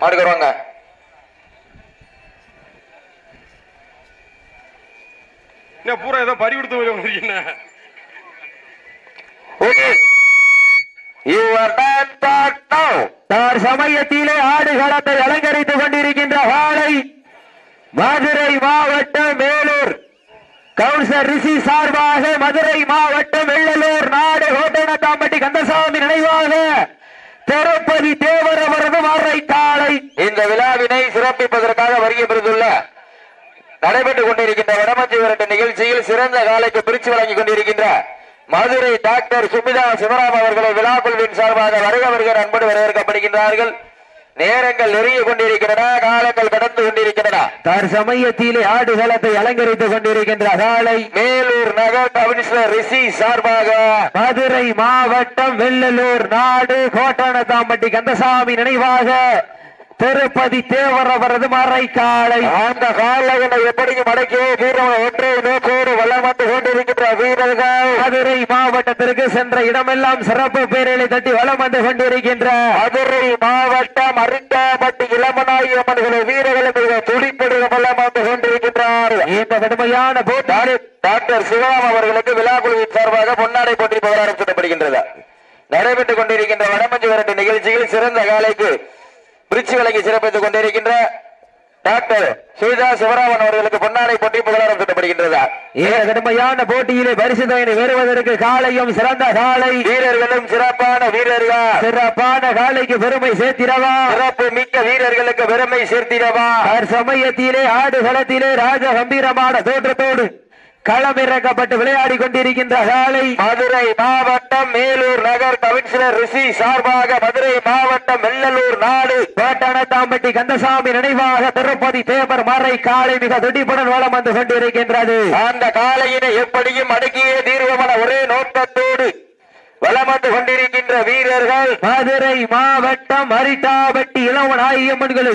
மாடுக்கு வருவாங்க. என்ன பூரா ஏதோ பறி கொடுத்து தார் சமயத்திலே ஆடுகளத்தை அலங்கரித்துக் கொண்டிருக்கின்ற வாழை மதுரை மாவட்டம் மேலூர் கவுன்சர் ரிஷி சார்பாக மதுரை மாவட்டம் வெள்ளலூர் நாடு கோட்டணத்தாம்பட்டி கந்தசாமி நினைவாக. திருப்பதி தேவர் அவரது மறை காலை. இந்த விழாவினை சிறப்பிப்பதற்காக வருகை பெறுதுள்ள நடைபெற்றுக் கொண்டிருக்கின்ற வடமஞ்சி விரட்டு நிகழ்ச்சியில் சிறந்த காலைக்கு பிரிச்சு வழங்கிக் கொண்டிருக்கின்ற மதுரை டாக்டர் சுமிதா சிவராம் அவர்களை விழா குழுவின் சார்பாக வருக வருகிற அன்போடு வரவேற்கப்படுகின்றார்கள். நேரங்கள் நெருங்கிக் கொண்டிருக்கின்றன காலங்கள் கடந்து கொண்டிருக்கின்றன தார் சமயத்திலே ஆடுகளத்தை அலங்கரித்துக் கொண்டிருக்கின்ற காலை மேலூர் நகர் கமிஷனர் ரிஷி சார்பாக மதுரை மாவட்டம் வெள்ளலூர் நாடு கோட்டணத்தாம்பட்டி கந்தசாமி நினைவாக திருப்பதி தேவர் அவரது மறை காலை அந்த காலைகளை எப்படியும் அடக்கிய வீரன் ஒற்றை நோக்கோடு வளம் வந்து கொண்டிருக்கின்ற வீரர்கள். மதுரை மாவட்டத்திற்கு சென்ற இடமெல்லாம் சிறப்பு பேரலை தட்டி வலம் வந்து கொண்டிருக்கின்ற. மதுரை மாவட்டம் அருந்தாபட்டி இளமனாயி அம்மன்களை வீரர்களுக்கு துடிப்படுக வளம் வந்து கொண்டிருக்கின்றார். இந்த கடுமையான போட்டி. டாக்டர் சிவராம் அவர்களுக்கு விழா குழுவின் சார்பாக பொன்னாடை போட்டி புகழாரம் சொல்லப்படுகின்றது நடைபெற்றுக் கொண்டிருக்கின்ற வடமஞ்சு விரட்டு நிகழ்ச்சியில் சிறந்த காலைக்கு பிரிச்சு வழங்கி சிறப்பித்துக் கொண்டிருக்கின்ற டாக்டர் சுவிதா சிவராமன் அவர்களுக்கு பொன்னாடை போட்டி புகழாரம் சொல்லப்படுகின்றது இந்த கடுமையான போட்டியிலே பரிசு தொகையை பெறுவதற்கு காலையும் சிறந்த காலை. வீரர்களும் சிறப்பான வீரர்கள். சிறப்பான காலைக்கு பெருமை சேர்த்திடவா? சிறப்பு மிக்க வீரர்களுக்கு பெருமை சேர்த்திடவா? சமயத்திலே ஆடுகளத்திலே ராஜ கம்பீரமான தோற்றத்தோடு களமிறக்கப்பட்டு விளையாடி கொண்டிருக்கின்ற காலை மதுரை மாவட்டம் மேலூர் நகர் கவுன்சிலர் ரிஷி சார்பாக மதுரை மாவட்டம் வெள்ளலூர் நாடு. கோட்டணத்தாம்பட்டி கந்தசாமி நினைவாக திருப்பதி தேவர் மறை காலை மிக துடிப்புடன் வளம் வந்து கொண்டிருக்கின்றது. அந்த காலையினை எப்படியும் அடக்கிய தீர்வமான ஒரே நோக்கத்தோடு வலம் வந்து கொண்டிருக்கின்ற வீரர்கள் மதுரை மாவட்டம் அரிட்டாபட்டி இளவன்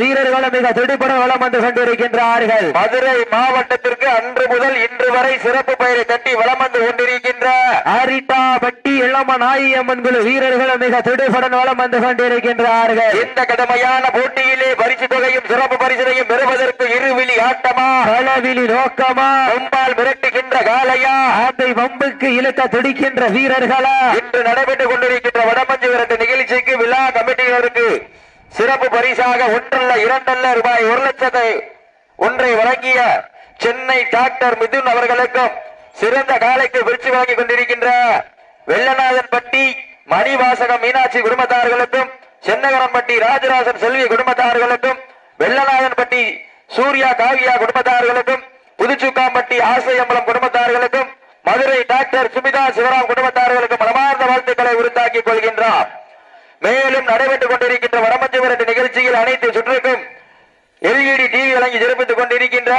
வீரர்கள் மிக துடிப்புடன் வளம் வந்து கொண்டிருக்கின்றார்கள். மதுரை மாவட்டத்திற்கு அன்று முதல் இன்று வரை சிறப்பு பெயரை தட்டி வலம் வந்து கொண்டிருக்கின்ற அரிட்டாபட்டி இளமன் ஆகியம்மன்கள் வீரர்கள் மிக துடிப்புடன் வளம் வந்து கொண்டிருக்கின்றார்கள். இந்த கடுமையான போட்டியிலே பரிசு தொகையும் சிறப்பு பரிசினையும் பெறுவதற்கு இருவிழி ஆட்டமா? களவிலி நோக்கமா? கொம்பால் மிரட்டுகின்ற காலையா அதை வம்புக்கு இழுக்க துடிக்கின்ற வீரர்களா? இன்று நடைபெற்றுக் கொண்டிருக்கின்ற வடமஞ்சு விரட்டு நிகழ்ச்சிக்கு விழா கமிட்டியினருக்கு சிறப்பு பரிசாக ஒன்றல்ல இரண்டல்ல ரூபாய் ஒரு லட்சத்தை ஒன்றை வழங்கிய சென்னை டாக்டர் மிதுன் அவர்களுக்கும் சிறந்த காலைக்கு விருச்சி வழங்கிக் கொண்டிருக்கின்ற வெள்ளநாதன்பட்டி மணிவாசகம் மீனாட்சி குடும்பத்தார்களுக்கும் சென்னகரம்பட்டி ராஜராஜன் செல்வி குடும்பத்தார்களுக்கும் வெள்ளநாதன்பட்டி சூர்யா காவியா குடும்பத்தார்களுக்கும் புதுச்சுக்காம்பட்டி ஆசையம்பலம் குடும்பத்தார்களுக்கும் மதுரை டாக்டர் சுமிதா சிவராம் குடும்பத்தார்களுக்கு மனமார்ந்த வாழ்த்துக்களை உரித்தாக்கிக் கொள்கின்றார். மேலும் நடைபெற்றுக் கொண்டிருக்கின்ற வடமஞ்சு விரட்டு நிகழ்ச்சியில் அனைத்து சுற்றுக்கும் எல்இடி டிவி வழங்கி சிறப்பித்துக் கொண்டிருக்கின்ற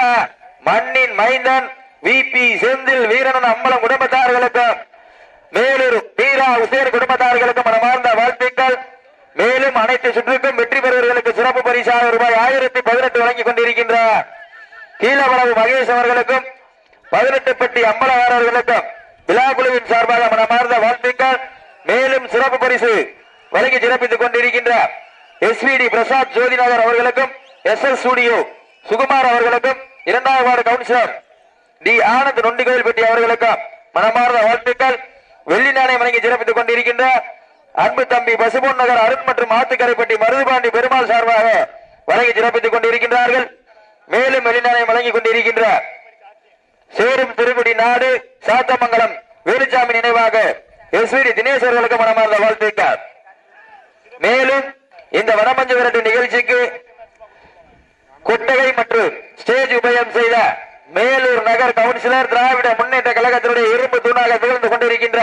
மண்ணின் மைந்தன் விபி செந்தில் வீரனன் அம்பலம் குடும்பத்தார்களுக்கும் மேலூர் வீரா உசேர் குடும்பத்தார்களுக்கு மனமார்ந்த வாழ்த்துக்கள். மேலும் அனைத்து சுற்றுக்கும் வெற்றி பெறுவர்களுக்கு சிறப்பு பரிசாக ரூபாய் ஆயிரத்தி பதினெட்டு வழங்கிக் கொண்டிருக்கின்ற கீழவளவு மகேஷ் அவர்களுக்கும் பதினெட்டு பெட்டி அம்பலகாரர்களுக்கும் விழாக்குழுவின் சார்பாக மனமார்ந்த வாழ்த்துக்கள். மேலும் சிறப்பு பரிசு வழங்கி சிறப்பித்துக் கொண்டிருக்கின்ற எஸ்விடி பிரசாத் ஜோதிநகர் அவர்களுக்கும் எஸ் எஸ் ஸ்டுடியோ சுகுமார் அவர்களுக்கும் இரண்டாவது ward councillor T Anand Nondikovilpatti அவர்களுக்கும் மனமார்ந்த வாழ்த்துக்கள். வெள்ளி நாணயம் வழங்கி சிறப்பித்துக் கொண்டிருக்கின்ற அன்பு தம்பி பசுபொன் நகர் அருண் மற்றும் ஆத்துக்கரைப்பட்டி மருதுபாண்டி பெருமாள் சார்பாக வழங்கி சிறப்பித்துக் கொண்டிருக்கின்றார்கள். மேலும் வெள்ளி நாணயம் வழங்கிக் கொண்டிருக்கின்ற சேரும் திருக்குடி நாடு சாத்தமங்கலம் வேலுச்சாமி நினைவாக எஸ்விடி தினேஷ் அவர்களுக்கு மனமார்ந்த வாழ்த்துக்கள். மேலும் இந்த வனமஞ்சு விரட்டு நிகழ்ச்சிக்கு கொட்டகை மற்றும் ஸ்டேஜ் உபயம் செய்த மேலூர் நகர் கவுன்சிலர் திராவிட முன்னேற்ற கழகத்தினுடைய இரும்பு தூணாக திகழ்ந்து கொண்டிருக்கின்ற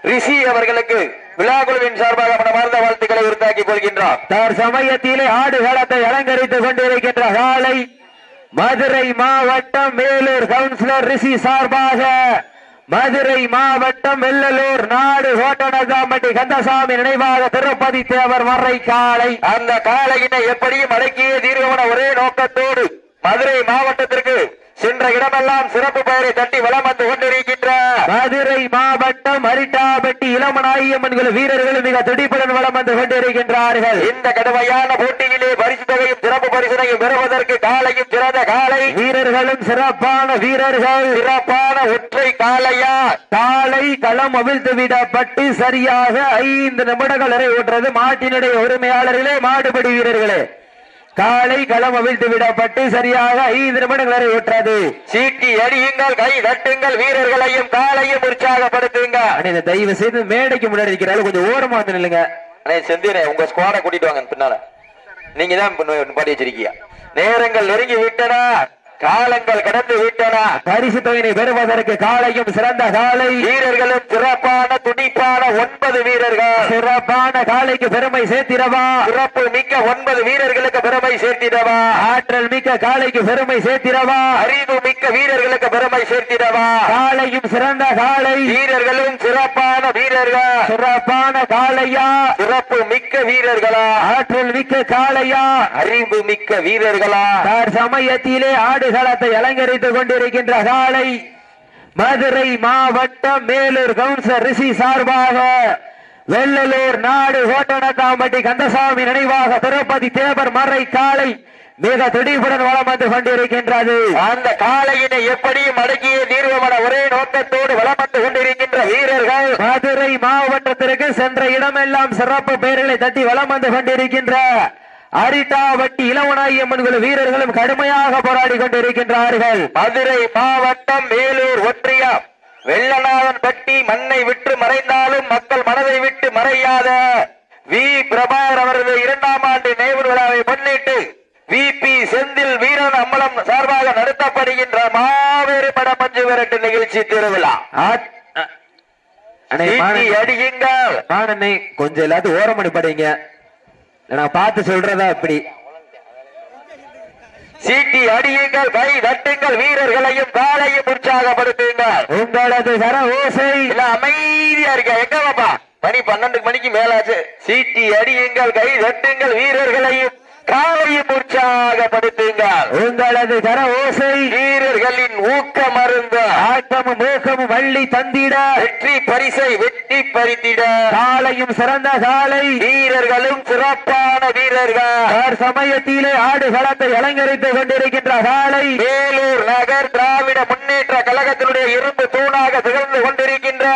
ரிஷி அவர்களுக்கு விழா குழுவின் சார்பாக மனமார்ந்த வாழ்த்துக்களை உருத்தாக்கிக் கொள்கின்றோம். தார் சமயத்திலே ஆடுகளத்தை அலங்கரித்துக் கொண்டிருக்கின்ற காலை மதுரை மாவட்டம் மேலூர் கவுன்சிலர் ரிஷி சார்பாக மதுரை மாவட்டம் வெள்ளலூர் நாடு கோட்டனகாம்பட்டி கந்தசாமி நினைவாக திருப்பதி தேவர் மறை காலை. அந்த காலையினை எப்படியும் அடக்கிய தீர்வன ஒரே நோக்கத்தோடு மதுரை மாவட்டத்திற்கு சென்ற இடமெல்லாம் சிறப்பு பெயரை தட்டி வலம் வந்து கொண்டிருக்கின்ற மதுரை மாவட்டம் அரிட்டாபட்டி இளமனாயம்மன்கள் வீரர்கள் மிக துடிப்புடன் வலம் வந்து கொண்டிருக்கின்றார்கள். இந்த கடுமையான போட்டியிலே பரிசு பரிசினையும் பெறுவதற்கு காலையும் சிறந்த காலை. வீரர்களும் சிறப்பான வீரர்கள். சிறப்பான ஒற்றை காலையா? காலை களம் அவிழ்த்து விடப்பட்டு சரியாக ஐந்து நிமிடங்கள் ஓட்டுறது மாட்டினுடைய உரிமையாளர்களே மாடுபடி வீரர்களே. காலை களம் அவிழ்த்து விடப்பட்டு சரியாக ஐந்து நிமிடங்கள் வரை ஓட்டுறது. சீட்டி அடியுங்கள் கை தட்டுங்கள் வீரர்களையும் காலையும் உற்சாகப்படுத்துங்க. அண்ணே, தயவு செய்து மேடைக்கு முன்னாடி இருக்கிறாலும் கொஞ்சம் ஓரமா வந்து நில்லுங்க. அண்ணே செந்திரே உங்க ஸ்குவாட கூட்டிட்டு வாங்க பின்னால. நீங்க தான் பாடி வச்சிருக்கீங்க. நேரங்கள் நெருங்கி விட்டன. காலங்கள் கடந்து விட்டன. பரிசு தொகையினை பெறுவதற்கு காலையும் சிறந்த காலை. வீரர்களும் சிறப்பான துடிப்பான ஒன்பது வீரர்கள். சிறப்பான காலைக்கு பெருமை சேர்த்திடவா. சிறப்பு மிக்க ஒன்பது வீரர்களுக்கு பெருமை சேர்த்திடவா. ஆற்றல் மிக்க காலைக்கு பெருமை சேர்த்திடவா. அறிவு மிக்க வீரர்களுக்கு பெருமை சேர்த்திடவா. காலையும் சிறந்த காலை. வீரர்களும் சிறப்பான வீரர்கள். சிறப்பான காலையா. சிறப்பு மிக்க வீரர்களா. ஆற்றல் மிக்க காலையா. அறிவு மிக்க வீரர்களா. சமயத்திலே ஆடு ஆடுகளத்தை அலங்கரித்துக் கொண்டிருக்கின்ற காளை மதுரை மாவட்டம் மேலூர் கவுன்சர் ரிஷி சார்பாக வெள்ளலூர் நாடு ஓட்டனத்தாம்பட்டி கந்தசாமி நினைவாக திருப்பதி தேவர் மறை காளை மிக துடிப்புடன் வளம் வந்து கொண்டிருக்கின்றது. அந்த காளையினை எப்படியும் அடக்கிய தீர்வமன ஒரே நோக்கத்தோடு வளம் வந்து கொண்டிருக்கின்ற வீரர்கள். மதுரை மாவட்டத்திற்கு சென்ற இடமெல்லாம் சிறப்பு பெயர்களை தட்டி வலம் வந்து கொண்டிருக்கின்ற அரிட்டாவட்டி இளவனாயம்மன் குழு வீரர்களும் கடுமையாக போராடி கொண்டிருக்கின்றார்கள். மதுரை மாவட்டம் மேலூர் ஒன்றியம். வெள்ளநாதன் பட்டி மண்ணை விட்டு மறைந்தாலும் மக்கள் மனதை விட்டு மறையாத வி. பிரபாகர் அவரது இரண்டாம் ஆண்டு நினைவு விழாவை முன்னிட்டு வி. பி. செந்தில் வீரன் அம்பலம் சார்பாக நடத்தப்படுகின்ற மாபெரும் பட பஞ்சு விரட்டு நிகழ்ச்சி திருவிழா. அடியுங்கள். கொஞ்சம் எல்லாத்தையும் ஓரம் அடிப்படைங்க நான் பார்த்து சொல்றதா இப்படி? சீட்டி அடியுங்கள் கை தட்டுங்கள் வீரர்களையும் காலையும் உற்சாகப்படுத்துங்கள். உங்களது சர ஓசை இல்ல அமைதியா இருக்க? எங்க பாப்பா? மணி பன்னெண்டு மணிக்கு மேலாச்சு. சீட்டி அடியுங்கள் கை தட்டுங்கள் வீரர்களையும் காலையும் உற்சாகப்படுத்துங்கள் உங்களது கர ஓசை வீரர்களின் ஊக்கம் அருந்த. ஆட்டமும் மூக்கமும் வள்ளி தந்திட. வெற்றி பரிசை வெற்றி பறித்திட. காலையும் சிறந்த காலை. வீரர்களும் சிறப்பான வீரர்கள். சமயத்திலே ஆடுகளத்தை அலங்கரித்துக் கொண்டிருக்கின்ற காலை. வேலூர் நகர் திராவிட முன்னேற்ற கழகத்தினுடைய இரும்பு தூணாக திகழ்ந்து கொண்டிருக்கின்ற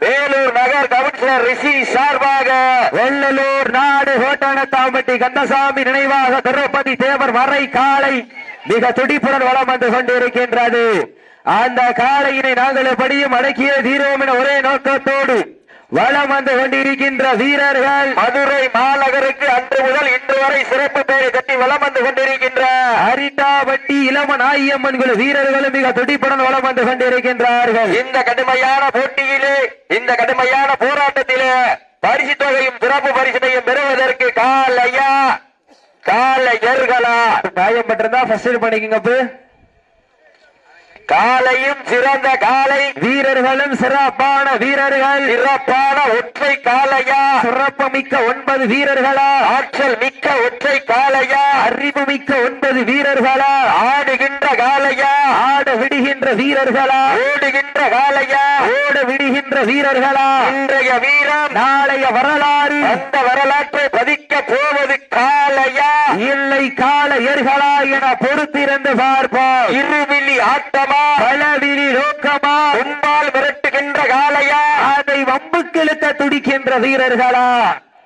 வேலூர் நகர் கவுன்சிலர் ரிஷி சார்பாக வெள்ளலூர் நாடு கோட்டணத்தாம்பட்டி கந்தசாமி நினைவாக திருப்பதி தேவர் மறை காளை மிக துடிப்புடன் வளம் வந்து கொண்டிருக்கின்றது. அந்த காளையினை நாங்கள் எப்படியும் அடக்கிய தீரோம் என ஒரே நோக்கத்தோடு வளம் வந்து கொண்டிருக்கின்ற வீரர்கள் மதுரை மாநகருக்கு அன்று முதல் இன்று வரை சிறப்பு பெயரை கட்டி வலம் வந்து கொண்டிருக்கின்ற அரிட்டாவட்டி இளமன் ஆயம்மன் குழு வீரர்களும் மிக துடிப்புடன் வளம் வந்து கொண்டிருக்கின்றார்கள். இந்த கடுமையான போட்டியிலே இந்த கடுமையான போராட்டத்திலே பரிசு தொகையும் சிறப்பு பரிசினையும் பெறுவதற்கு காலையா காலையர்களா காயம் பட்டிருந்தா ஃபர்ஸ்ட் பண்ணிக்கங்க காலையும் சிறந்த காலை. வீரர்களும் சிறப்பான வீரர்கள். சிறப்பான ஒற்றை காலையா? சிறப்பு மிக்க ஒன்பது வீரர்களா? ஆற்றல் மிக்க ஒற்றை காலையா? அறிவு மிக்க ஒன்பது வீரர்களா? ஆடுகின்ற காலையா? ஆட விடுகின்ற வீரர்களா? ஓடுகின்ற காலையா? ஓட விடுகின்ற வீரர்களா? இன்றைய வீரம் நாளைய வரலாறு. அந்த வரலாற்றை பதிக்க போவது காலையா? இல்லை காளையர்களா என பொறுத்திருந்து பார்ப்போம். இருவிழி ஆட்டமா? பலவிரி நோக்கமா உம்பால் விரட்டுகின்ற காலையா அதை வம்புக்கிழுக்க துடிக்கின்ற வீரர்களா.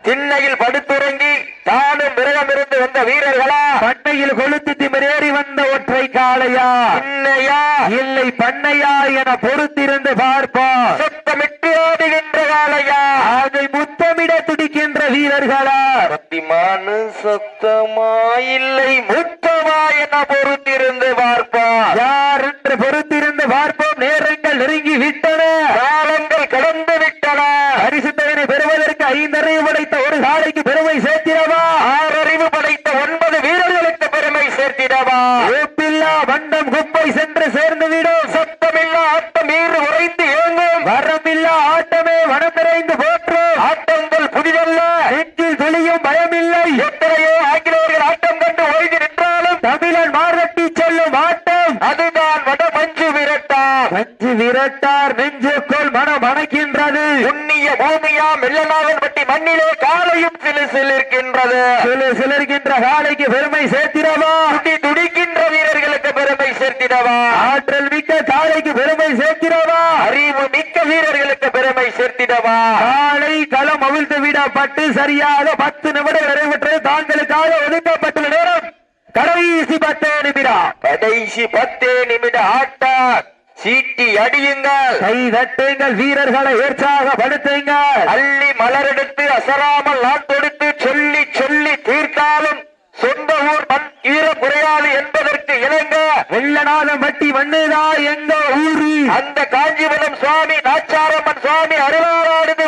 திண்ணையில் படுத்துறங்கி தானும் மிருகமிருந்து வந்த வீரர்களா? பண்ணையில் கொளுத்து திமிரேறி வந்த ஒற்றை காளையா? திண்ணையா? இல்லை பண்ணையா என பொறுத்திருந்து பார்ப்போம். சுத்தமிட்டு ஆடுகின்ற காலையா அதை முத்தமிட துடிக்கின்ற வீரர்களா? சத்தியமான சத்தமா இல்லை முத்தமா என பொறுத்திருந்து பார்ப்போம். யார் என்று பொறுத்திருந்து பார்ப்போம். நேரங்கள் நெருங்கி விட்டன. சிலு சிலிருக்கின்றது. சிலு சிலர்கின்ற காலைக்கு பெருமை சேர்த்திடவா? துடி துடிக்கின்ற வீரர்களுக்கு பெருமை சேர்த்திடவா? ஆற்றல் மிக்க காளைக்கு பெருமை சேர்த்திடவா? அறிவு மிக்க வீரர்களுக்கு பெருமை சேர்த்திடவா? காலை களம் அவிழ்த்து விடப்பட்டு சரியாக பத்து நிமிடம் நிறைவேற்றது தாங்களுக்காக ஒதுக்கப்பட்டுள்ள நேரம். கடைசி பத்து நிமிடம். கடைசி பத்தே நிமிட ஆட்டா சீட்டி அடியுங்கள். கை தட்டுங்கள் வீரர்களை உற்சாகப்படுத்துங்கள் அள்ளி மலரெடுத்து அசராமல் நான் தொடுத்து சொல்லி சொல்லி தீர்த்தாலும் சொந்த ஊர் மண் ஈரம் குறையாது என்பதற்கு இணங்க. வெள்ளநாதம் பட்டி மண்ணுதா எங்க ஊரு? அந்த காஞ்சிபுரம் சுவாமி நாச்சாரம்மன் சுவாமி அருளாராடுது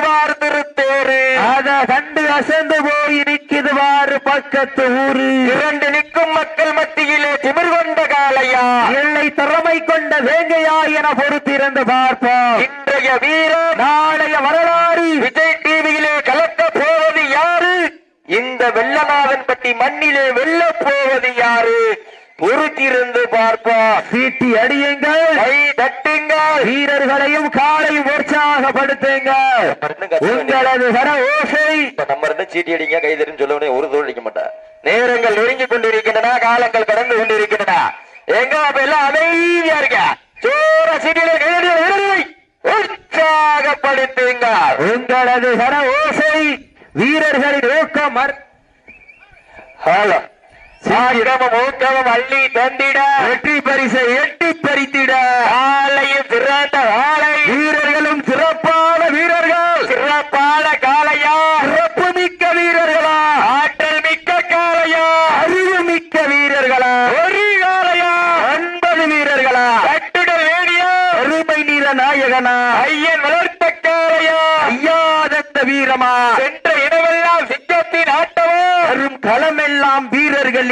அத கண்டு அசந்து போய் நிக்குது வாரு பக்கத்து ஊரு. இரண்டு நிற்கும் மக்கள் மத்தியிலே திமிர் கொண்ட காளையா? எல்லை திறமை கொண்ட வேங்கையா என பொறுத்திருந்து பார்ப்போம். இன்றைய வீரர் நாளைய வரலாறு. விஜய் டிவியிலே கலக்க போவது யாரு? இந்த வெள்ளநாதன் பட்டி மண்ணிலே வெல்ல போவது யாரு? பொறுத்திருந்து பார்ப்போம். சீட்டி அடியுங்கள். கை தட்டுங்கள். வீரர்களையும் காலையும் உற்சாகப்படுத்துங்கள் உங்களது வர ஓசை. நம்ம ரெண்டு சீட்டி அடிங்க கை தருன்னு சொல்ல உடனே ஒரு தோல் அடிக்க மாட்டா. நேரங்கள் நெருங்கிக் கொண்டிருக்கின்றன காலங்கள் கடந்து கொண்டிருக்கின்றன. எங்க அப்ப எல்லாம் அமைதியா இருக்க? சோர கைதடிய வீரர்களை உற்சாகப்படுத்துங்க. உங்களது வர ஓசை. வீரர்களின் ஊக்கம் ஹலோ. சாயிடமும் ஊக்கமும் அள்ளி தந்திட. வெற்றி பரிசை எட்டி பறித்திட. காலையும் சிறந்த காலை வீரர்களும் சிறப்பான வீரர்கள். சிறப்பான காளையா. சிறப்பு மிக்க வீரர்களா. ஆற்றல் மிக்க காளையா. அறிவு மிக்க வீரர்களா. ஒரு காளையா. ஒன்பது வீரர்களா. கட்டுடல் வேணியா. பெருமை நீர நாயகனா. ஐயன் வளர்த்த காளையா. ஐயாதந்த வீரமா சென்ற இடமெல்லாம் சிங்கத்தின் ஆட்டமோ வரும் களமெல்லாம்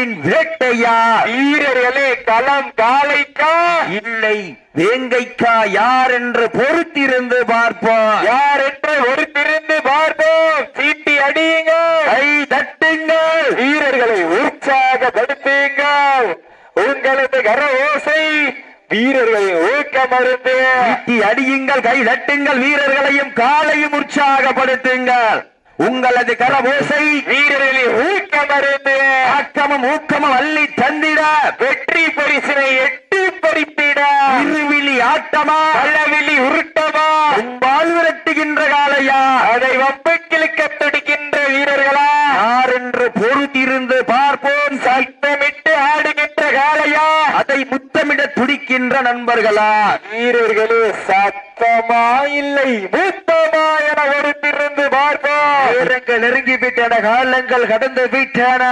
வீரர்களின் வேட்டையா? வீரர்களே களம் காளைக்கா இல்லை வேங்கைக்கா யார் என்று பொறுத்திருந்து பார்ப்போம். யார் என்று ஒரு திருந்து பார்ப்போம்? சீட்டி அடியுங்க கை தட்டுங்கள். வீரர்களை உற்சாகப்படுத்துங்கள். உங்களது கர ஓசை வீரர்களின் ஊக்கம் அருந்து ஈட்டி அடியுங்கள் கை தட்டுங்கள். வீரர்களையும் காலையும் உற்சாகப்படுத்துங்கள். உங்களது கரபோசை வீரர்களின் ஊக்கம் அருந்து ஆக்கமும் ஊக்கமும் அள்ளி தந்திட. வெற்றி பரிசினை எட்டி பறித்திட இருவிழி ஆட்டமா? பள்ளவிழி உருட்டமா? உம்பால் விரட்டுகின்ற காலையா அதை வம்புக்கிழுக்க துடிக்கின்ற வீரர்களா? யார் என்று பொறுத்திருந்து பார்ப்போம். சத்தமிட்டு ஆடுகின்ற காளையா? அதை முத்தமிட துடிக்கின்ற நண்பர்களா? வீரர்களே சத்தமா இல்லை? ஒருத்திருந்து காலங்கள் நெருங்கி விட்டன காலங்கள் கடந்து விட்டன.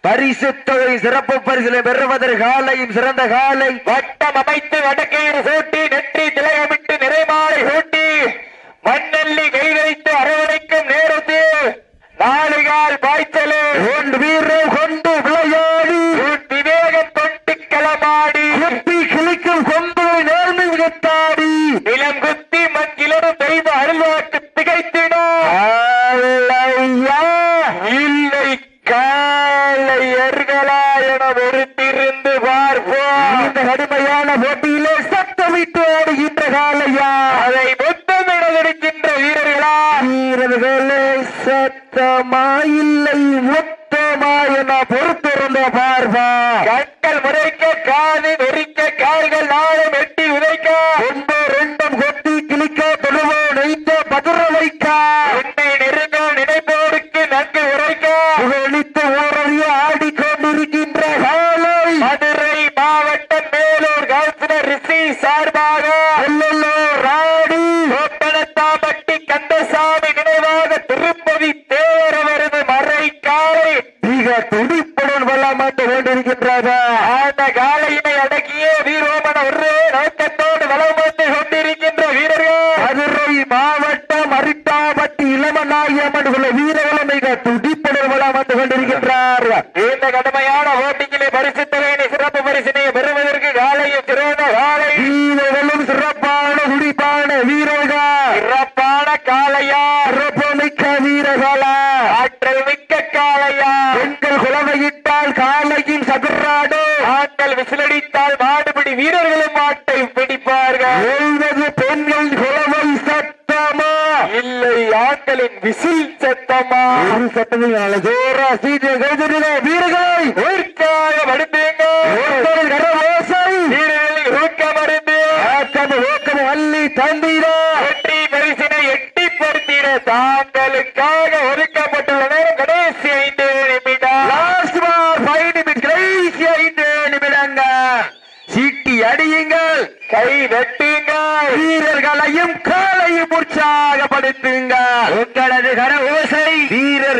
பரிசு தொகை சிறப்பு பரிசிலை பெறுவதற்கு காலையும் சிறந்த காலை. வட்டம் அமைத்து வடக்கையில் சூட்டி நெற்றி திலகமிட்டு நிறைமாலை சூட்டி மண்ணள்ளி கை வைத்து அரவணைக்கும் நேரத்தில் நாளைகால் பாய்ச்சலே. கொண்டு வீரம் கொண்டு விளையாடி. பார்ப்போம் இந்த கடுமையான போட்டியிலே சத்தமிட்டு ஆடுகின்ற காலையா அதை முத்தமிட துடிக்கின்ற வீரர்களா வீரர்களே சத்தமா இல்லை மொத்தமா என பொறுத்திருந்த பார்வா கண்கள் முறைக்க காது நெறிக்க கால்கள் நாளும் எட்டி உதைக்க ஒன்று ரெண்டும் கொத்தி கிழிக்க தொழுவோ நெய்த்த பதுர வைக்க உன்னை நெருங்க நினைப்போருக்கு நன்கு உரைக்க புகழித்து ஓரறிய ஆடிக்கொண்டிருக்கின்ற காலை மதுரை மாவட்டம் மேலூர் கவுன்சிலர் ரிஷி சார்பாக எல்லோர் ஆடி கோப்பனத்தாம்பட்டி கந்தசாமி நினைவாக திருப்பதி தேவரவரது மறை காலை மிக துடிப்புடன் வெள்ளம் வந்து கொண்டிருக்கின்றது அந்த காலையினை அடக்கிய வீரோமன ஒரு நோக்கத்தோடு வளம் வந்து கொண்டிருக்கின்ற வீரர்கள் மதுரை மாவட்டம் அரிட்டாபட்டி இளமநாயம்மன் உள்ள வீரர்களும் மிக துடிப்புடன் வெள்ளம் வந்து கொண்டிருக்கின்றார் இந்த கடுமையான ஓட்டிங்கிலே பரிசு தொகையினை சிறப்பு பரிசினை பெறுவதற்கு காலையும் சிறந்த காலை வீரர்களும் சிறப்பான துடிப்பான வீரர்கள் சிறப்பான காளையா. சிறப்பு மிக்க வீரர்களா. ஆற்றல் மிக்க காளையா. பெண்கள் குழந்தையிட்டால் காலையின் சதுராடு. ஆண்கள் விசிலடித்தால் மாடுபிடி வீரர்களும் மாட்டை பிடிப்பார்கள். எழுபது பெண்கள் குழவை சத்தமா? இல்லை ஆண்களின் விசில் சத்தம்? ஒரு சட்டத்தில் வீரர்களை உற்சாகப்படுத்துங்க ஒருத்தர் கரவோசை வீரர்களை ஊக்கமருந்து ஆட்டம் ஊக்கம் அள்ளி தந்தீரா வெற்றி பரிசினை எட்டிப்படுத்திட தாங்களுக்காக ஒதுக்கப்பட்டுள்ள நேரம் கடைசி ஐந்து நிமிடம் லாஸ்ட் பார் ஃபைவ் நிமிட் கடைசி ஐந்து நிமிடங்க சீட்டி அடியுங்கள் கை வெட்டுங்கள் வீரர்களையும் காலையும் உற்சாகப்படுத்துங்கள் உங்களது கர ஓசை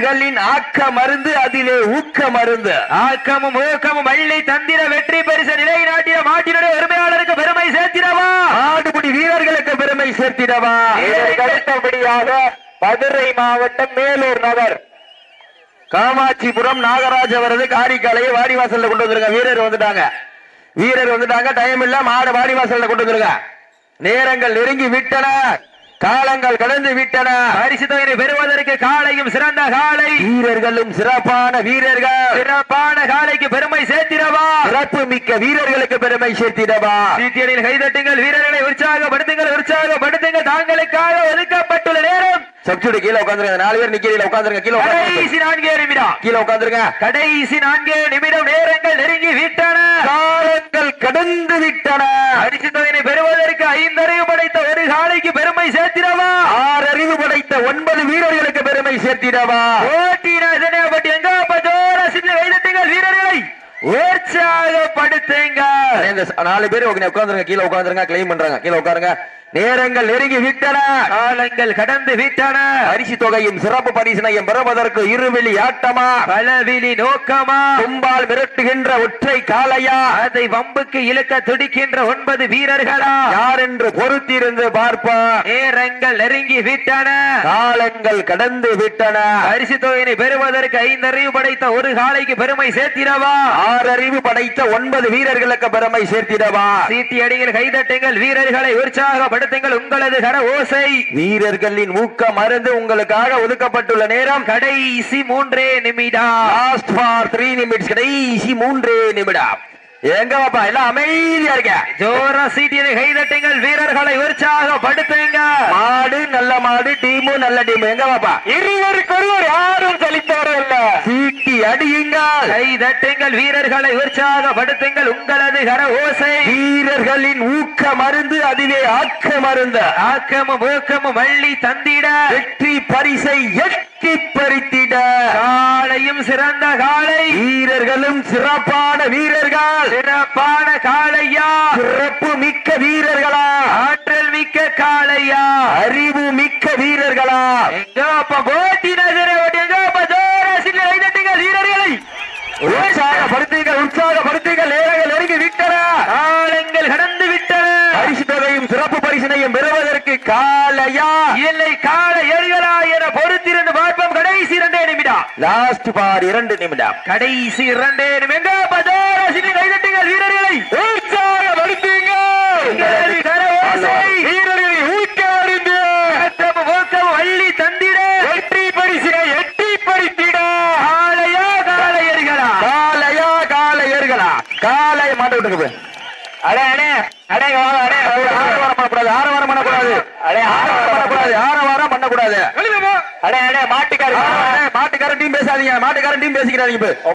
வீரர்களின் ஆக்க மருந்து அதிலே ஊக்க மருந்து. ஆக்கமும் ஊக்கமும் அள்ளி தந்திர வெற்றி பரிசு நிலைநாட்டிய மாட்டினுடைய உரிமையாளருக்கு பெருமை சேர்த்திடவா? ஆடுபுடி வீரர்களுக்கு பெருமை சேர்த்திடவா? அடுத்தபடியாக மதுரை மாவட்டம் மேலூர் நகர். காமாட்சிபுரம் நாகராஜ் அவரது காரிக்காலையை வாடிவாசல்ல கொண்டு வந்துருங்க வீரர் வந்துட்டாங்க. வீரர் வந்துட்டாங்க. டைம் இல்ல. மாடு வாடிவாசல்ல கொண்டு வந்துருங்க நேரங்கள் நெருங்கி விட்டன. காலங்கள் கடந்து விட்டன. பரிசு தொகையை பெறுவதற்கு காலையும் சிறந்த காலை வீரர்களும் சிறப்பான வீரர்கள். சிறப்பான காலைக்கு பெருமை சேர்த்திடவா? சிறப்பு மிக்க வீரர்களுக்கு பெருமை சேர்த்திடவா? சீட்டியடியில் கைதட்டுங்கள் வீரர்களை உற்சாகப்படுத்துங்கள். உற்சாகப்படுத்துங்கள். தாங்களுக்காக ஒதுக்கப்பட்டுள்ள நேரம். சப்ஜூடு கீழே உட்காந்துருங்க. நாலு பேர் நிக்கிறீங்க உட்காந்துருங்க. கீழே கடைசி நான்கே நிமிடம். கீழே உட்காந்துருங்க. கடைசி நான்கே நிமிடம். நேரங்கள் நெருங்கி விட்டன. காலங்கள் கடந்து விட்டன. அரிசி தொகையினை பெறுவதற்கு ஐந்தறிவு படைத்த ஒரு காலைக்கு பெருமை சேர்த்திடவா? ஆறு அறிவு படைத்த ஒன்பது வீரர்களுக்கு பெருமை சேர்த்திடவா? ஓட்டினப்பட்டு எங்க ஜோர சின்ன வைதட்டுங்கள் வீரர்களை. உற்சாகப்படுத்துங்க நாலு பேர் உட்காந்துருங்க. கீழே உட்காந்துருங்க. கிளைம் பண்றாங்க. கீழே உட்காருங்க. நேரங்கள் நெருங்கி விட்டன. காலங்கள் கடந்து விட்டன. அரிசி தொகையும் சிறப்பு பரிசினையும் பெறுவதற்கு இருவெளி ஆட்டமா பலவிழி நோக்கமா? கும்பால் மிரட்டுகின்ற ஒற்றை காளையா? அதை வம்புக்கு இழுக்க துடிக்கின்ற ஒன்பது வீரர்களா? யார் என்று பொறுத்திருந்து பார்ப்பார் நேரங்கள் நெருங்கி விட்டன. காலங்கள் கடந்து விட்டன. அரிசி தொகையினை பெறுவதற்கு ஐந்து அறிவு படைத்த ஒரு காளைக்கு பெருமை சேர்த்திடவா? ஆறு அறிவு படைத்த ஒன்பது வீரர்களுக்கு பெருமை சேர்த்திடவா? சீட்டி அடியில் கைதட்டுங்கள் வீரர்களை உற்சாகப்படுத்துங்கள் உங்களது கர ஓசை. வீரர்களின் ஊக்க மருந்து உங்களுக்காக ஒதுக்கப்பட்டுள்ள நேரம் கடைசி மூன்றே நிமிடம். லாஸ்ட் ஃபார் த்ரீ நிமிட்ஸ் கடைசி மூன்றே நிமிடம். எங்க பாப்பா? எல்லாம் அமைதியா இருக்க. ஜோரா சீட்டியை கைதட்டுங்கள். வீரர்களை உற்சாகப்படுத்துங்க மாடு நல்ல மாடு டீமும் நல்ல டீம். எங்க பாப்பா? இருவருக்கொருவர் யாரும் சலித்தவர்கள் சீட்டி அடியுங்கள். கைதட்டுங்கள். வீரர்களை உற்சாகப்படுத்துங்கள் உங்களது கர ஓசை. வீரர்களின் ஊக்க மருந்து அதுவே ஆக்க மருந்து. ஆக்கமும் ஊக்கமும் வள்ளி தந்திட. பரிசை எட்டி பறித்திட. காலையும் சிறந்த காலை வீரர்களும் சிறப்பான வீரர்கள். சிறப்பான காளையா. சிறப்பு மிக்க வீரர்களா. ஆற்றல் மிக்க காளையா. அறிவு மிக்க வீரர்களா. எங்கப்பா கோட்டி நகர எங்கப்பா ஜோர சில்ல வைதட்டுங்கள் வீரர்களை. உற்சாகப்படுத்துங்கள் உற்சாகப்படுத்துங்கள் நேரங்கள் நெருங்கி விட்டன. காலங்கள் கடந்து விட்டன. பரிசு தொகையும் சிறப்பு பரிசினையும் பெறுவதற்கு காலையா இல்லை கால எரிகளா என பொறுத்திருந்து பார்ப்போம் கடைசி இரண்டே நிமிடம் லாஸ்ட் பார் இரண்டு நிமிடம். கடைசி இரண்டே நிமிடம். வீரர்களை. உற்சாகப்படுத்துங்க வீரர்களை ஊக்கமறிந்து ஊக்கம் அள்ளி தந்திட வெற்றி பரிசினை எட்டி பறித்திட காலையா காலையர்களா காலையா காலையர்களா காலை மாட்ட விட்டுக்கு போய் அடே அடே அடே இங்க வாங்க, அடே ஆரவாரம் பண்ணக்கூடாது ஆரவாரம் பண்ணக்கூடாது அடே ஆரவாரம் பண்ணக்கூடாது ஆரவாரம் பண்ணக்கூடாது வெளியில